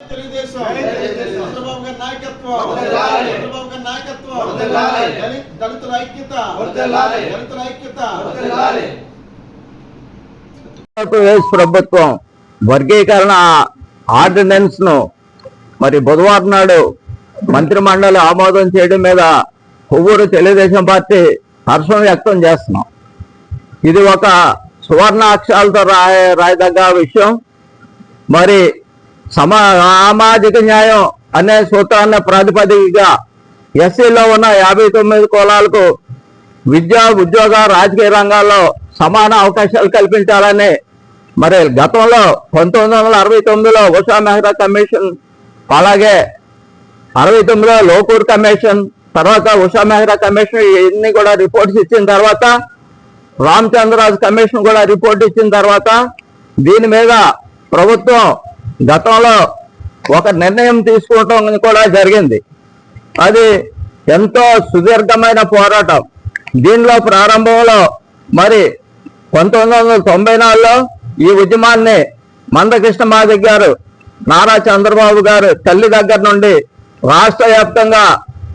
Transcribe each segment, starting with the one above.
తెలుగుదేశం చంద్రబాబు గారి నాయకత్వం వర్ధిల్లాలి. చంద్రబాబు గారి నాయకత్వం వర్ధిల్లాలి. దళిత- దళితుల ఐక్యత వర్ధిల్లాలి. దళితుల ఐక్యత వర్ధిల్లాలి. ఆంధ్రప్రదేశ్ ప్రభుత్వం వర్గీకరణ ఆర్డినెన్స్ను మరి బుధవారం నాడు మంత్రి మండలి ఆమోదం చేయడం మీద కొవ్వూరు తెలుగుదేశం పార్టీ హర్షం వ్యక్తం చేస్తున్నాం ఇది ఒక సువర్ణ అక్షరాలతో రాయ రాయదగ్గ విషయం మరి సమా సామాజిక న్యాయం అనే సూత్రాన్ని ప్రాతిపదికగా ఎస్సీలో ఉన్న యాభై తొమ్మిది కులాలకు విద్య ఉద్యోగ రాజకీయ రంగాల్లో సమాన అవకాశాలు కల్పించాలని మరి గతంలో పంతొమ్మిది వందల అరవై తొమ్మిదిలో ఉషా మెహ్రా కమిషన్ అలాగే అరవై తొమ్మిదిలో లోకూర్ కమిషన్ తర్వాత ఉషా మెహ్రా కమిషన్ ఇవన్నీ కూడా రిపోర్ట్స్ ఇచ్చిన తర్వాత రామచంద్రరాజు కమిషన్ కూడా రిపోర్ట్ ఇచ్చిన తర్వాత దీని మీద ప్రభుత్వం గతంలో ఒక నిర్ణయం తీసుకోవటం కూడా జరిగింది. అది ఎంతో సుదీర్ఘమైన పోరాటం. దీనిలో ప్రారంభంలో మరి పంతొమ్మిది వందల తొంభై నాలుగులో ఈ ఉద్యమాన్ని మందకృష్ణ మాదిక్ గారు నారా చంద్రబాబు గారు తల్లి దగ్గర నుండి రాష్ట్ర వ్యాప్తంగా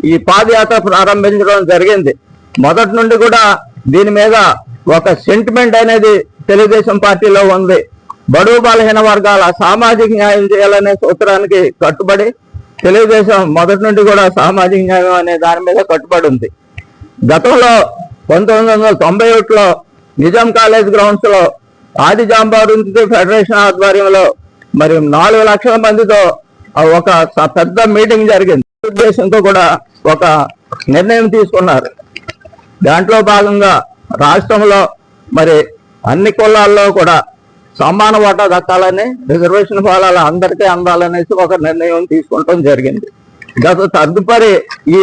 ఈ పాదయాత్ర ప్రారంభించడం జరిగింది. మొదటి నుండి కూడా దీని మీద ఒక సెంటిమెంట్ అనేది తెలుగుదేశం పార్టీలో ఉంది. బడుగు బలహీన వర్గాల సామాజిక న్యాయం చేయాలనే సూత్రానికి కట్టుబడి తెలుగుదేశం మొదటి నుండి కూడా సామాజిక న్యాయం అనే దాని మీద కట్టుబడి ఉంది. గతంలో పంతొమ్మిది వందల తొంభై ఒకటిలో నిజాం కాలేజ్ గ్రౌండ్స్లో ఆది జాంబారు ఫెడరేషన్ ఆధ్వర్యంలో మరి నాలుగు లక్షల మందితో ఒక పెద్ద మీటింగ్ జరిగింది. ఉద్దేశంతో కూడా ఒక నిర్ణయం తీసుకున్నారు. దాంట్లో భాగంగా రాష్ట్రంలో మరి అన్ని కులాల్లో కూడా సమాన వాటా దక్కాలని రిజర్వేషన్ ఫలాలు అందరికీ అందాలనేసి ఒక నిర్ణయం తీసుకోవటం జరిగింది. గత తదుపరి ఈ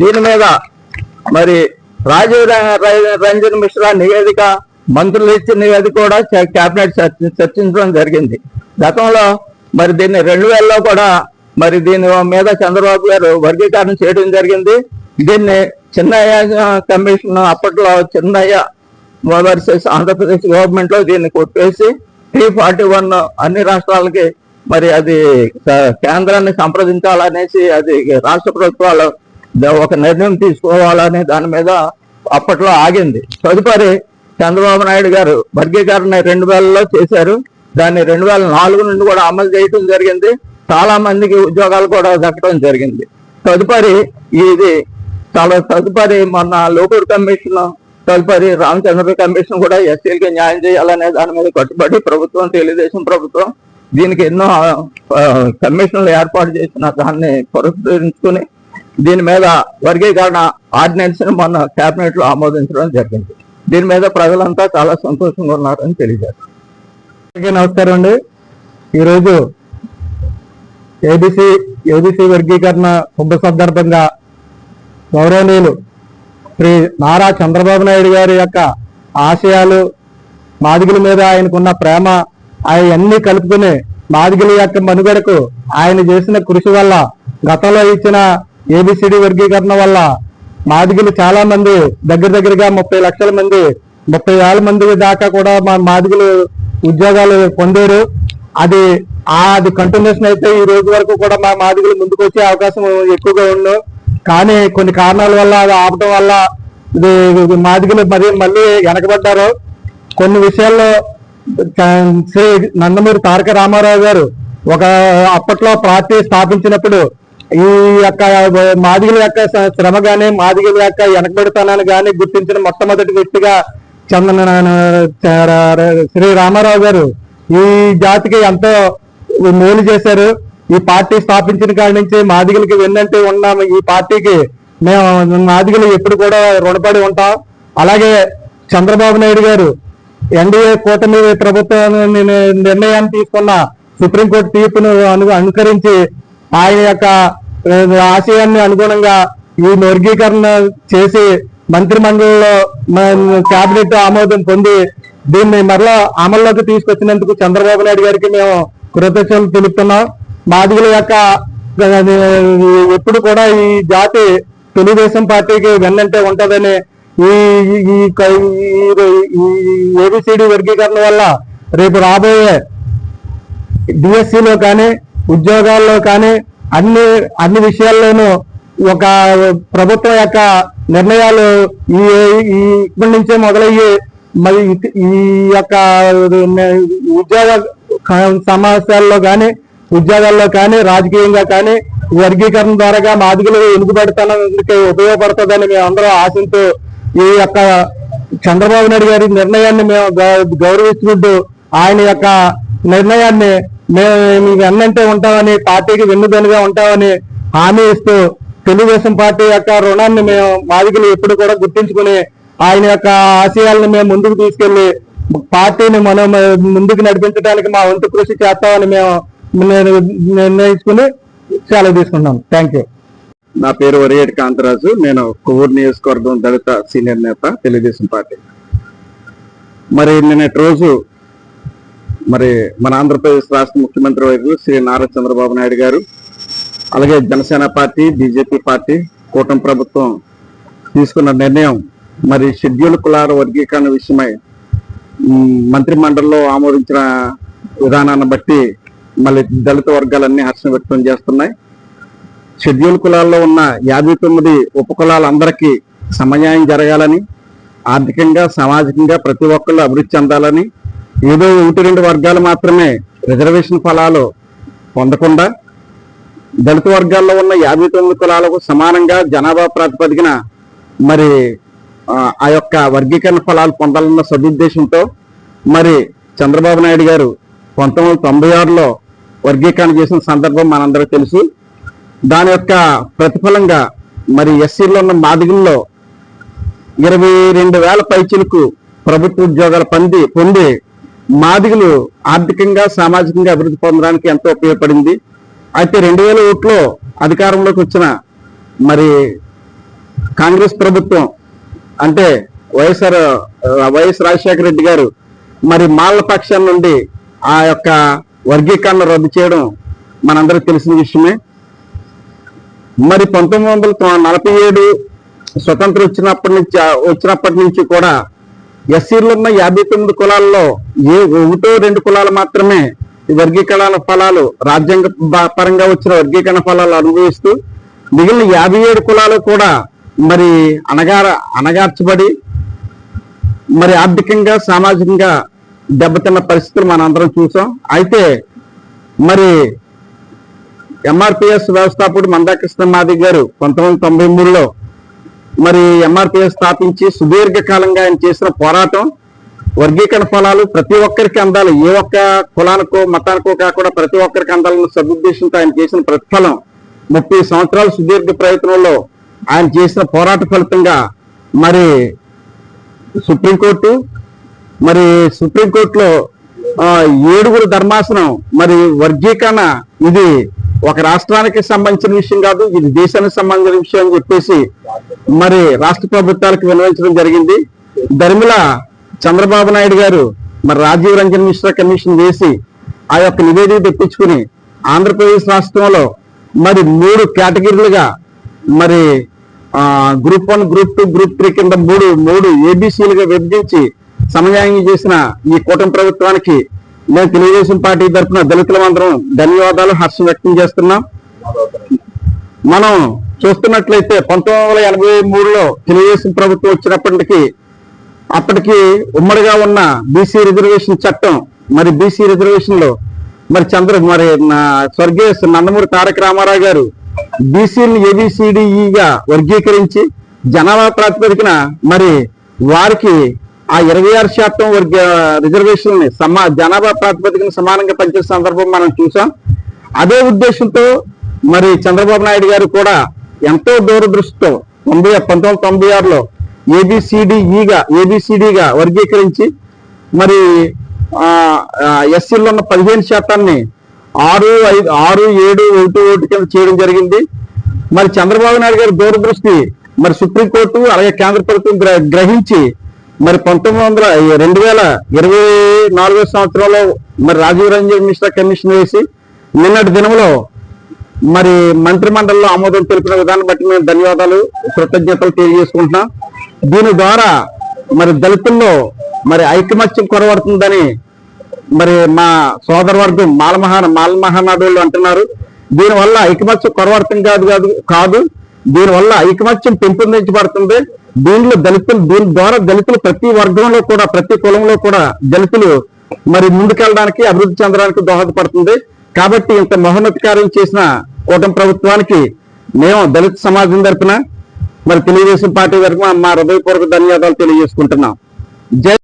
దీని మీద మరి రాజీవ్ రంజన్ మిశ్రా నివేదిక మంత్రులు ఇచ్చిన నివేదిక కూడా కేబినెట్ చర్చించడం జరిగింది. గతంలో మరి దీన్ని రెండు వేలలో కూడా మరి దీని మీద చంద్రబాబు గారు వర్గీకరణ చేయడం జరిగింది. దీన్ని చిన్నయ్య కమిషన్ అప్పట్లో చిన్నయ్య వర్సెస్ ఆంధ్రప్రదేశ్ గవర్నమెంట్లో దీన్ని కొట్టేసి త్రీ ఫార్టీ వన్ అన్ని రాష్ట్రాలకి మరి అది కేంద్రాన్ని సంప్రదించాలనేసి అది రాష్ట్ర ప్రభుత్వాలు ఒక నిర్ణయం తీసుకోవాలనే దాని మీద అప్పట్లో ఆగింది. తదుపరి చంద్రబాబు నాయుడు గారు వర్గీకరణ రెండు వేలలో చేశారు. దాన్ని రెండు వేల నాలుగు నుండి కూడా అమలు చేయటం జరిగింది. చాలా మందికి ఉద్యోగాలు కూడా దక్కడం జరిగింది. తదుపరి ఇది చాలా తదుపరి మొన్న లోకల్ కమిషన్ తదుపరి రామచంద్ర కమిషన్ కూడా ఎస్సీలకి న్యాయం చేయాలనే దాని మీద కట్టుబడి ప్రభుత్వం తెలుగుదేశం ప్రభుత్వం దీనికి ఎన్నో కమిషన్లు ఏర్పాటు చేసిన దాన్ని పురస్కరించుకుని దీని మీద వర్గీకరణ ఆర్డినెన్స్ని మొన్న కేబినెట్లో ఆమోదించడం జరిగింది. దీని మీద ప్రజలంతా చాలా సంతోషంగా ఉన్నారని తెలియజేస్తారు నమస్కారం అండి. ఈరోజు ఏబిసి ఏబిసి వర్గీకరణ శుభ సందర్భంగా గౌరవనీయులు శ్రీ నారా చంద్రబాబు నాయుడు గారి యొక్క ఆశయాలు మాదిగల మీద ఆయనకున్న ప్రేమ అవన్నీ కలుపుకుని మాదిగల యొక్క మనుగడకు ఆయన చేసిన కృషి వల్ల గతంలో ఇచ్చిన ఏబిసిడి వర్గీకరణ వల్ల మాదిగలు చాలా మంది దగ్గర దగ్గరగా ముప్పై లక్షల మంది ముప్పై వేల మంది దాకా కూడా మా మాదిగలు ఉద్యోగాలు పొందారు. అది ఆ అది కంటిన్యూషన్ అయితే ఈ రోజు వరకు కూడా మా మాదిగలు ముందుకు వచ్చే అవకాశం ఎక్కువగా ఉండు. కానీ కొన్ని కారణాల వల్ల అది ఆపటం వల్ల ఇది మాదిగలు మరి మళ్ళీ వెనకబడ్డారు. కొన్ని విషయాల్లో శ్రీ నందమూరి తారక రామారావు గారు ఒక అప్పట్లో పార్టీ స్థాపించినప్పుడు ఈ యొక్క మాదిగల యొక్క శ్రమ గాని మాదిగల యొక్క వెనకబడితనాన్ని గాని గుర్తించిన మొట్టమొదటి వ్యక్తిగా చందన శ్రీ రామారావు గారు ఈ జాతికి ఎంతో మేలు చేశారు. ఈ పార్టీ స్థాపించిన కాడి నుంచి మాదిగలకి వెన్నంటే ఉన్నాము ఈ పార్టీకి మేము మాదిగలు ఎప్పుడు కూడా రుణపడి ఉంటాం. అలాగే చంద్రబాబు నాయుడు గారు ఎన్డీఏ కూటమి ప్రభుత్వం ని- నిర్ణయాన్ని తీసుకున్న సుప్రీంకోర్టు తీర్పును అను అనుసరించి ఆయన యొక్క ఆశయాన్ని అనుగుణంగా ఈ వర్గీకరణ చేసి మంత్రి మండలిలో కేబినెట్ ఆమోదం పొంది దీన్ని మరలా అమల్లోకి తీసుకొచ్చినందుకు చంద్రబాబు నాయుడు గారికి మేము కృతజ్ఞతలు తెలుపుతున్నాం. మాదిగల యొక్క ఎప్పుడు కూడా ఈ జాతి తెలుగుదేశం పార్టీకి వెన్నంటే ఉంటదని ఈ ఈ- ఈ ఏబిసిడి వర్గీకరణ వల్ల రేపు రాబోయే డిఎస్సిలో కానీ ఉద్యోగాల్లో కానీ అన్ని అన్ని విషయాల్లోనూ ఒక ప్రభుత్వం యొక్క నిర్ణయాలు ఈ ఈ ఇప్పటి నుంచే మొదలయ్యి మరి ఈ యొక్క ఉద్యోగ సమస్యల్లో కానీ ఉద్యోగాల్లో కానీ రాజకీయంగా కానీ వర్గీకరణ ద్వారా మాదిగలు వెనుకబెడతానికి ఉపయోగపడుతుందని మేము అందరూ ఆశంతో ఈ యొక్క చంద్రబాబు నాయుడు గారి నిర్ణయాన్ని మేము గౌ- ఆయన యొక్క నిర్ణయాన్ని మేము మీకు అన్నంటే ఉంటామని పార్టీకి వెన్నుదనుగా ఉంటామని హామీ ఇస్తూ తెలుగుదేశం పార్టీ యొక్క రుణాన్ని మేము మాదిగలు ఎప్పుడు కూడా గుర్తించుకుని ఆయన యొక్క ఆశయాలను మేము ముందుకు తీసుకెళ్ళి పార్టీని మనం ముందుకు నడిపించడానికి మా వంతు కృషి చేస్తామని మేము నేను నిర్ణయించుకుని సెలవు తీసుకున్నాం థ్యాంక్ యూ నా పేరు వరిగేటి కాంతరాజు. నేను కొవ్వూరు నియోజకవర్గం దళిత సీనియర్ నేత తెలుగుదేశం పార్టీ. మరి నిన్నటి రోజు మరి మన ఆంధ్రప్రదేశ్ రాష్ట్ర ముఖ్యమంత్రి వైపు శ్రీ నారా చంద్రబాబు నాయుడు గారు అలాగే జనసేన పార్టీ బీజేపీ పార్టీ కూటమి ప్రభుత్వం తీసుకున్న నిర్ణయం మరి షెడ్యూల్ కులాల వర్గీకరణ విషయమై మంత్రి మండలిలో ఆమోదించిన విధానాన్ని బట్టి మళ్ళీ దళిత వర్గాలన్నీ హర్షం వ్యక్తం చేస్తున్నాయి. షెడ్యూల్ కులాల్లో ఉన్న యాభై తొమ్మిది ఉపకులాలందరికీ సమన్యాయం జరగాలని ఆర్థికంగా సామాజికంగా ప్రతి ఒక్కళ్ళు అభివృద్ధి చెందాలని ఏదో ఒకటి రెండు వర్గాలు మాత్రమే రిజర్వేషన్ ఫలాలు పొందకుండా దళిత వర్గాల్లో ఉన్న యాభై తొమ్మిది కులాలకు సమానంగా జనాభా ప్రాతిపదికన మరి ఆ, ఆ యొక్క వర్గీకరణ ఫలాలు పొందాలన్న సదుద్దేశంతో మరి చంద్రబాబు నాయుడు గారు పంతొమ్మిది వందల తొంభై ఆరులో వర్గీకరణ చేసిన సందర్భం మనందరికీ తెలుసు. దాని యొక్క ప్రతిఫలంగా మరి ఎస్సీలో ఉన్న మాదిగుల్లో ఇరవై రెండు వేల పైచులకు ప్రభుత్వ ఉద్యోగాలు పొంది పొంది మాదిగులు ఆర్థికంగా సామాజికంగా అభివృద్ధి పొందడానికి ఎంతో ఉపయోగపడింది. అయితే రెండు వేల ఒకటిలో అధికారంలోకి వచ్చిన మరి కాంగ్రెస్ ప్రభుత్వం అంటే వైఎస్ఆర్ వైఎస్ రాజశేఖర రెడ్డి గారు మరి మాల పక్షం నుండి ఆ యొక్క వర్గీకరణ రద్దు చేయడం మనందరికీ తెలిసిన విషయమే. మరి పంతొమ్మిది వందల నలభై ఏడు స్వతంత్రం వచ్చినప్పటి నుంచి వచ్చినప్పటి నుంచి కూడా ఎస్సీలో ఉన్న యాభై తొమ్మిది కులాల్లో ఏ ఒకటో రెండు కులాలు మాత్రమే ఈ వర్గీకరణ ఫలాలు రాజ్యాంగ పరంగా వచ్చిన వర్గీకరణ ఫలాలు అనుభవిస్తూ మిగిలిన యాభై ఏడు కులాలు కూడా మరి అనగార అనగార్చబడి మరి ఆర్థికంగా సామాజికంగా దెబ్బతిన్న పరిస్థితులు మనందరం చూసాం. అయితే మరి ఎంఆర్పిఎస్ వ్యవస్థాపకుడు మందాకృష్ణ మాది గారు పంతొమ్మిది వందల తొంభై మూడులో మరి ఎంఆర్పిఎస్ స్థాపించి సుదీర్ఘకాలంగా ఆయన చేసిన పోరాటం వర్గీకరణ ఫలాలు ప్రతి ఒక్కరికి అందాలి. ఏ ఒక్క కులానికో మతానికో కాకుండా ప్రతి ఒక్కరికి అందాలన్న సదుద్దేశంతో ఆయన చేసిన ప్రతిఫలం ముప్పై సంవత్సరాల సుదీర్ఘ ప్రయత్నంలో ఆయన చేసిన పోరాట ఫలితంగా మరి సుప్రీంకోర్టు మరి సుప్రీంకోర్టులో ఏడుగురు ధర్మాసనం మరి వర్గీకరణ ఇది ఒక రాష్ట్రానికి సంబంధించిన విషయం కాదు ఇది దేశానికి సంబంధించిన విషయం అని చెప్పేసి మరి రాష్ట్ర ప్రభుత్వాలకు వినవించడం జరిగింది. ధర్మిల చంద్రబాబు నాయుడు గారు మరి రాజీవ్ రంజన్ మిశ్రా కమిషన్ వేసి ఆ యొక్క నివేదిక తెప్పించుకుని ఆంధ్రప్రదేశ్ రాష్ట్రంలో మరి మూడు కేటగిరీలుగా మరి group one group two group three కింద మూడు మూడు ఏబీసీలుగా విభజించి సమయాన్ని చేసిన ఈ కూటమి ప్రభుత్వానికి మేము తెలుగుదేశం పార్టీ తరఫున దళితులందరం ధన్యవాదాలు హర్షం వ్యక్తం చేస్తున్నాం. మనం చూస్తున్నట్లయితే పంతొమ్మిది వందల ఎనభై మూడులో తెలుగుదేశం ప్రభుత్వం వచ్చినప్పటికీ అప్పటికి ఉమ్మడిగా ఉన్న బీసీ రిజర్వేషన్ చట్టం మరి బీసీ రిజర్వేషన్లో మరి చంద్ర మరి నా స్వర్గీయ నందమూరి తారక రామారావు గారు బీసీని ఏబిసిడిఈగా వర్గీకరించి జనాభా ప్రాతిపదికన మరి వారికి ఆ ఇరవై ఆరు శాతం వర్గ రిజర్వేషన్ని సమా జనాభా ప్రాతిపదికన సమానంగా పనిచేసే సందర్భం మనం చూసాం. అదే ఉద్దేశంతో మరి చంద్రబాబు నాయుడు గారు కూడా ఎంతో దూరదృష్టితో తొంభై పంతొమ్మిది వందల తొంభై ఆరులో ఏబిసిడిఈగా ఏబిసిడిగా వర్గీకరించి మరి ఎస్సీలో ఉన్న పదిహేను శాతాన్ని ఆరు ఐదు ఆరు ఏడు ఒకటి ఒకటి కింద చేయడం జరిగింది. మరి చంద్రబాబు నాయుడు గారి దూరదృష్టి మరి సుప్రీంకోర్టు అలాగే కేంద్ర ప్రభుత్వం గ్రహించి మరి పంతొమ్మిది వందల రెండు వేల ఇరవై నాలుగో సంవత్సరంలో మరి రాజీవ్ రంజన్ మిశ్రా కమిషన్ వేసి నిన్నటి దినంలో మరి మంత్రి మండలిలో ఆమోదం తెలిపిన విధానం బట్టి మేము ధన్యవాదాలు కృతజ్ఞతలు తెలియజేసుకుంటున్నాం. దీని ద్వారా మరి దళితుల్లో మరి ఐకమత్యం కొరవడుతుందని మరి మా సోదరవర్గం మాలమహాన మాలమహానాడు అంటున్నారు. దీనివల్ల ఐకమత్యం కొరవర్తం కాదు కాదు కాదు. దీనివల్ల ఐకమత్యం పెంపొందించబడుతుంది. దీనిలో దళితులు దీని ద్వారా దళితులు ప్రతి వర్గంలో కూడా ప్రతి కులంలో కూడా దళితులు మరి ముందుకెళ్ళడానికి అభివృద్ధి చెందడానికి దోహదపడుతుంది. కాబట్టి ఇంత మహోన్నతకార్యం చేసిన కూటమి ప్రభుత్వానికి మేము దళిత సమాజం తరపున మరి తెలుగుదేశం పార్టీ తరఫున మా హృదయపూర్వక ధన్యవాదాలు తెలియజేసుకుంటున్నాం. జై